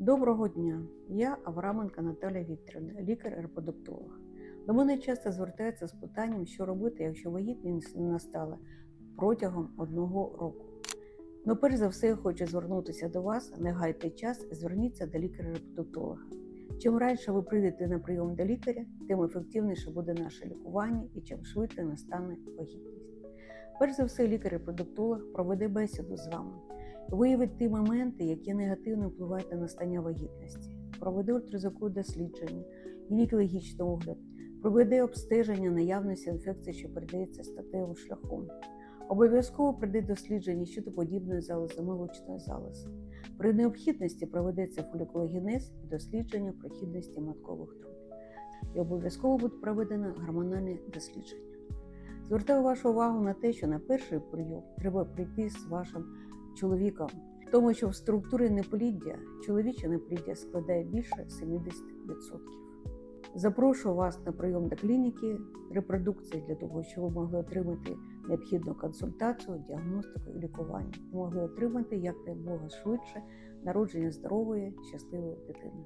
Доброго дня! Я Авраменко Наталя Вікторівна, лікар-репродуктолог. До мене часто звертаються з питанням, що робити, якщо вагітність не настала протягом одного року. Ну, перш за все, я хочу звернутися до вас, не гайте час зверніться до лікаря-репродуктолога. Чим раніше ви прийдете на прийом до лікаря, тим ефективніше буде наше лікування і чим швидше настане вагітність. Перш за все, лікар-репродуктолог проведе бесіду з вами, виявить ті моменти, які негативно впливають на настання вагітності, проведе ультразвукове дослідження, гінекологічний огляд, проведе обстеження наявності інфекції, що передається статевим шляхом. Обов'язково пройде дослідження щодо подібної залози молочної залози. При необхідності проведеться фолікулогенез і дослідження прохідності маткових труб. І обов'язково буде проведено гормональне дослідження. Звертаю вашу увагу на те, що на перший прийом треба прийти з вашим чоловіком, тому що в структурі непліддя чоловіче непліддя складає більше 70%. Запрошую вас на прийом до клініки репродукції для того, щоб ви могли отримати необхідну консультацію, діагностику і лікування. Могли отримати як бога швидше народження здорової, щасливої дитини.